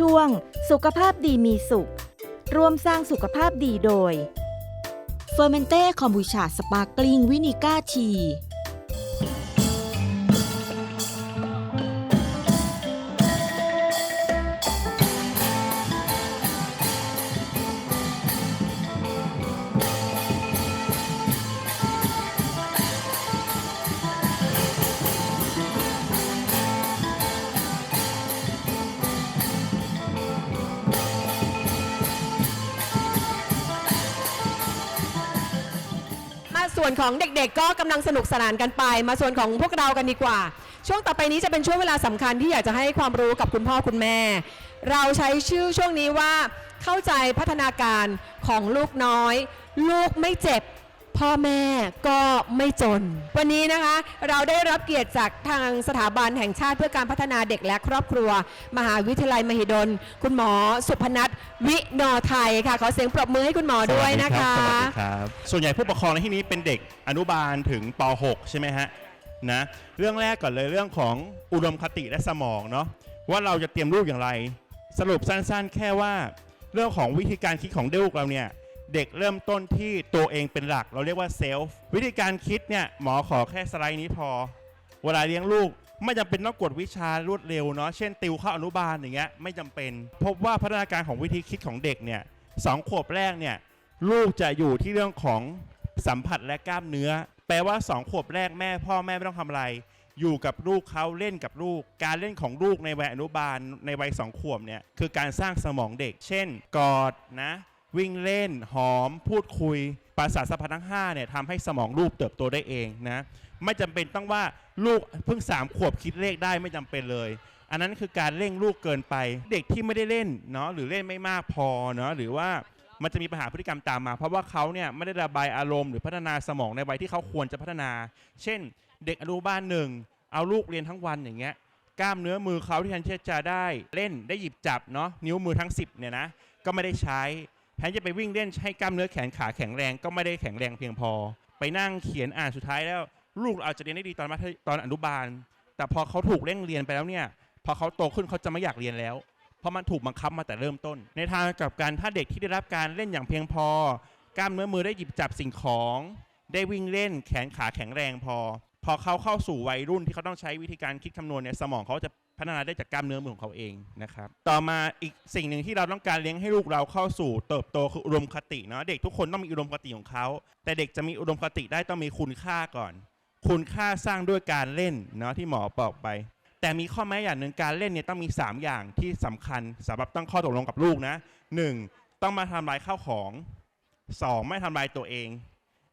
ช่วง สุขภาพดีมีสุข ร่วมสร้างสุขภาพดีโดยเฟอร์เมนเต้คอมบูชาสปาร์กลิงวินิก้าที ส่วนของเด็กๆ ก็กำลังสนุกสนานกันไป มาส่วนของพวกเรากันดีกว่า ช่วงต่อไปนี้จะเป็นช่วงเวลาสำคัญที่อยากจะให้ความรู้กับคุณพ่อคุณแม่ เราใช้ชื่อช่วงนี้ว่าเข้าใจพัฒนาการของลูกน้อย ลูกไม่เจ็บ พ่อแม่ก็ไม่จน วันนี้นะคะเราได้รับเกียรติจากทางสถาบันแห่งชาติเพื่อการพัฒนาเด็กและครอบครัว มหาวิทยาลัยมหิดล คุณหมอสุพนัทวินอไทยค่ะ ขอเสียงปรบมือให้คุณหมอด้วยนะคะ สวัสดีครับ ส่วนใหญ่ผู้ปกครองในที่นี้เป็นเด็กอนุบาลถึงป .6 ใช่ไหมฮะนะเรื่องแรกก่อนเลยเรื่องของอุดมคติและสมองเนาะว่าเราจะเตรียมลูกอย่างไร สรุปสั้นๆ แค่ว่า เรื่องของวิธีการคิดของลูกเราเนี่ย เด็กเริ่มต้นที่ตัวเองเป็นหลัก เราเรียกว่าเซลฟ์วิธีการคิดเนี่ยหมอขอแค่สไลด์นี้พอ เวลาเลี้ยงลูกไม่จำเป็นต้องกดวิชารวดเร็วเนาะเช่น ติวเข้าอนุบาลอย่างเงี้ยไม่จำเป็น พบว่าพัฒนาการของวิธีคิดของเด็กเนี่ยสองขวบแรกเนี่ยลูกจะอยู่ที่เรื่องของสัมผัสและกล้ามเนื้อ แปลว่า2ขวบแรกแม่ พ่อแม่ไม่ต้องทำอะไร อยู่กับลูกเขาเล่นกับลูก การเล่นของลูกในวัยอนุบาลในวัยสองขวบเนี่ยคือการสร้างสมองเด็ก เช่น กอดนะ วิ่งเล่นหอม พูดคุย ประสาทสัมผัสทั้ง5เนี่ยทำให้สมองลูกเติบโตได้เองนะ ไม่จำเป็นต้องว่าลูกเพิ่ง 3 ขวบคิดเลขได้ไม่จำเป็นเลย อันนั้นคือการเร่งลูกเกินไป เด็กที่ไม่ได้เล่นเนาะหรือเล่นไม่มากพอเนาะหรือว่ามันจะมีปัญหาพฤติกรรมตามมา เพราะว่าเขาเนี่ยไม่ได้ระบายอารมณ์หรือพัฒนาสมองในวัยที่เขาควรจะพัฒนา เช่น เด็กอนุบาลหนึ่งเอาลูกเรียนทั้งวันอย่างเงี้ยกล้ามเนื้อมือเขาที่ทันเจะได้ เล่นได้หยิบจับเนาะนิ้วมือทั้ง 10เนี่ยนะก็ไม่ได้ใช้ แทนจะไปวิ่งเล่นให้กล้ามเนื้อแขนขาแข็งแรงก็ไม่ได้แข็งแรงเพียงพอ ไปนั่งเขียนอ่านสุดท้ายแล้ว ลูกเราอาจจะเรียนได้ดีตอนมัธยตอนอนุบาล แต่พอเขาถูกเร่งเรียนไปแล้วเนี่ย พอเขาโตขึ้นเขาจะไม่อยากเรียนแล้ว เพราะมันถูกบังคับมาแต่เริ่มต้น ในทางกลับการถ้าเด็กที่ได้รับการเล่นอย่างเพียงพอ กล้ามเนื้อมือได้หยิบจับสิ่งของ ได้วิ่งเล่นแขนขาแข็งแรงพอ พอเขาเข้าสู่วัยรุ่นที่เขาต้องใช้วิธีการคิดคำนวณเนี่ยสมองเขาจะ พัฒนาได้จากกล้ามเนื้อมือของเขาเองนะครับ ต่อมาอีกสิ่งหนึ่งที่เราต้องการเลี้ยงให้ลูกเราเข้าสู่เติบโตคืออุดมคติเนาะเด็กทุกคนต้องมีอุดมคติของเขา แต่เด็กจะมีอุดมคติได้ต้องมีคุณค่าก่อน คุณค่าสร้างด้วยการเล่นเนาะที่หมอบอกไป แต่มีข้อแม้อย่างหนึ่งการเล่นเนี่ยต้องมี 3 อย่างที่สำคัญสำหรับตั้งข้อตกลงกับลูกนะ 1. ต้องมาทำลายข้าวของ 2. ไม่ทำลายตัวเอง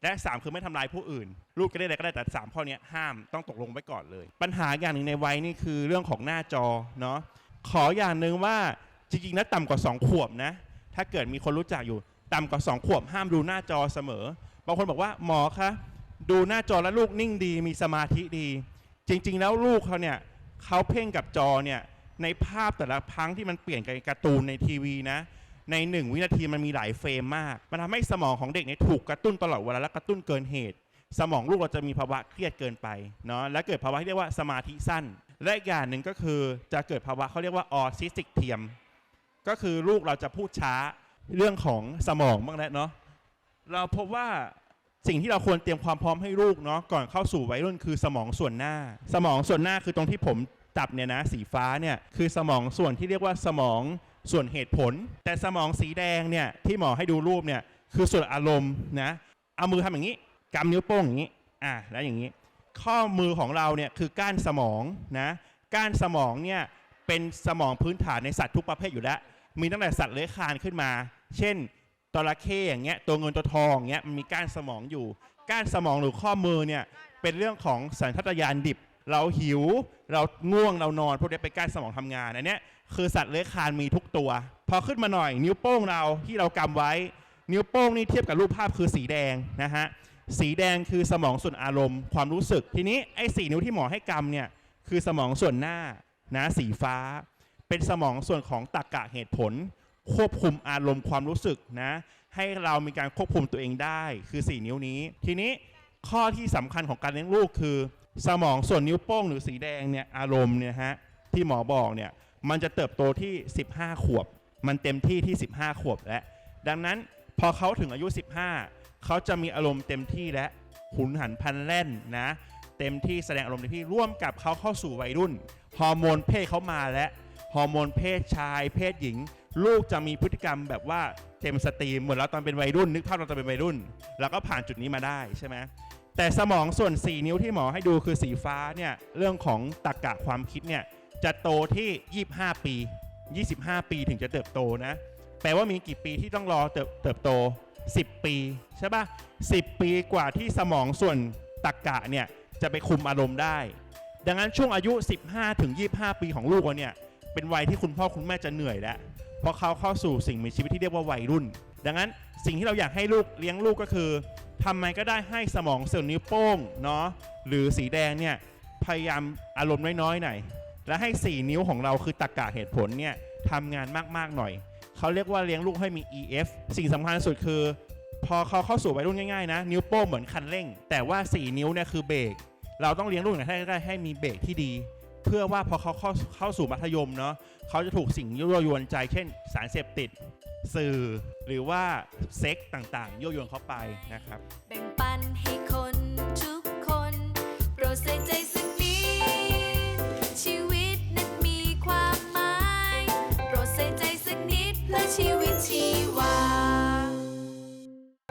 และ3คือไม่ทำลายผู้อื่นลูกก็ได้อะไรก็ได้แต่ 3 ข้อนี้ห้ามต้องตกลงไว้ก่อนเลย ปัญหาอย่างหนึ่งในวัยนี่คือเรื่องของหน้าจอเนาะขออย่างหนึ่งว่าจริงๆแล้วต่ำกว่า 2 ขวบนะ ถ้าเกิดมีคนรู้จักอยู่ต่ำกว่า 2 ขวบ ห้ามดูหน้าจอเสมอ บางคนบอกว่าหมอคะดูหน้าจอแล้วลูกนิ่งดีมีสมาธิดี จริง ๆ แล้วลูกเขาเนี่ยเขาเพ่งกับจอเนี่ยในภาพแต่ละครั้งที่มันเปลี่ยนกับการ์ตูนในทีวีนะ ในหนึ่งวินาทีมันมีหลายเฟรมมาก มันทำให้สมองของเด็กเนี่ยถูกกระตุ้นตลอดเวลาและกระตุ้นเกินเหตุ สมองลูกเราจะมีภาวะเครียดเกินไปเนาะและเกิดภาวะที่เรียกว่าสมาธิสั้น และอีกอย่างหนึ่งก็คือจะเกิดภาวะเขาเรียกว่าออทิสติกเทียม ก็คือลูกเราจะพูดช้าเรื่องของสมองบ้างแล้วเนาะเราพบว่าสิ่งที่เราควรเตรียมความพร้อมให้ลูกเนาะก่อนเข้าสู่วัยรุ่นคือสมองส่วนหน้า สมองส่วนหน้าคือตรงที่ผมจับเนี่ยนะสีฟ้าเนี่ยคือสมองส่วนที่เรียกว่าสมอง ส่วนเหตุผล แต่สมองสีแดงเนี่ยที่หมอให้ดูรูปเนี่ยคือส่วนอารมณ์นะเอามือทำอย่างนี้กำนิ้วโป้งอย่างนี้อะแล้วอย่างนี้ ข้อมือของเราเนี่ยคือก้านสมองนะก้านสมองเนี่ยเป็นสมองพื้นฐานในสัตว์ทุกประเภทอยู่แล้ว มีตั้งแต่สัตว์เลื้อยคลานขึ้นมา เช่นจระเข้อย่างเงี้ยตัวเงินตัวทองอย่างเงี้ยมันมีก้านสมองอยู่ ก้านสมองหรือข้อมือเนี่ยเป็นเรื่องของสัญชาตญาณดิบ เราหิว เราง่วงเรานอนพวกนี้เป็นก้านสมองทำงานอันเนี้ย คือสัตว์เลื้อยคลานมีทุกตัว พอขึ้นมาหน่อย นิ้วโป้งเราที่เรากำไว้ นิ้วโป้งนี่เทียบกับรูปภาพคือสีแดงนะฮะสีแดงคือสมองส่วนอารมณ์ความรู้สึก ทีนี้ไอ้สีนิ้วที่หมอให้กำเนี่ยคือสมองส่วนหน้านะสีฟ้า เป็นสมองส่วนของตรรกะเหตุผล ควบคุมอารมณ์ความรู้สึกนะให้เรามีการควบคุมตัวเองได้คือ 4 นิ้วนี้ ทีนี้ข้อที่สำคัญของการเลี้ยงลูกคือ สมองส่วนนิ้วโป้งหรือสีแดงเนี่ยอารมณ์เนี่ยฮะที่หมอบอกเนี่ย มันจะเติบโตที่ 15 ขวบ มันเต็มที่ที่ 15 ขวบแล้ว ดังนั้นพอเขาถึงอายุ 15 เขาจะมีอารมณ์เต็มที่และหุนหันพันแล่นนะ เต็มที่แสดงอารมณ์เต็มที่ร่วมกับเขาเข้าสู่วัยรุ่น ฮอร์โมนเพศเขามาแล้วฮอร์โมนเพศชาย เพศหญิง ลูกจะมีพฤติกรรมแบบว่าเต็มสตรีมเหมือนเราตอนเป็นวัยรุ่น นึกภาพเราตอนเป็นวัยรุ่นแล้วก็ผ่านจุดนี้มาได้ใช่ไหมแต่สมองส่วน 4 นิ้วที่หมอให้ดูคือสีฟ้าเนี่ยเรื่องของตรรกะความคิดเนี่ย จะโตที่ 25 ปี 25 ปีถึงจะเติบโตนะ แปลว่ามีกี่ปีที่ต้องรอเติบเติบโต 10 ปีใช่ปะ10 ปีกว่าที่สมองส่วนตรรกะเนี่ยจะไปคุมอารมณ์ได้ ดังนั้นช่วงอายุ 15ถึง25 ปีของลูกเราเนี่ยเป็นวัยที่คุณพ่อคุณแม่จะเหนื่อยแล้วเพราะเขาเข้าสู่สิ่งมีชีวิตที่เรียกว่าวัยรุ่น ดังนั้นสิ่งที่เราอยากให้ลูกเลี้ยงลูกก็คือทำไมก็ได้ให้สมองส่วนนิ้วโป้งเนาะหรือสีแดงเนี่ยพยายามอารมณ์น้อยๆหน่อย และให้ 4 นิ้วของเราคือตรรกะเหตุผลเนี่ยทำงานมากๆหน่อย เขาเรียกว่าเลี้ยงลูกให้มี EF สิ่งสำคัญสุดคือ พอเขาเข้าสู่วัยรุ่นง่ายๆนะ นิ้วโป้งเหมือนคันเร่ง แต่ว่า 4 นิ้วเนี่ยคือเบรกเราต้องเลี้ยงลูกอย่างไรให้ได้ให้มีเบรกที่ดี เพื่อว่าพอเขาเข้าเข้าสู่มัธยมเนาะเขาจะถูกสิ่งยั่วยวนใจ เช่น สารเสพติด สื่อ หรือว่าเซ็กต่างๆ ยั่วยวนเขาไปนะครับ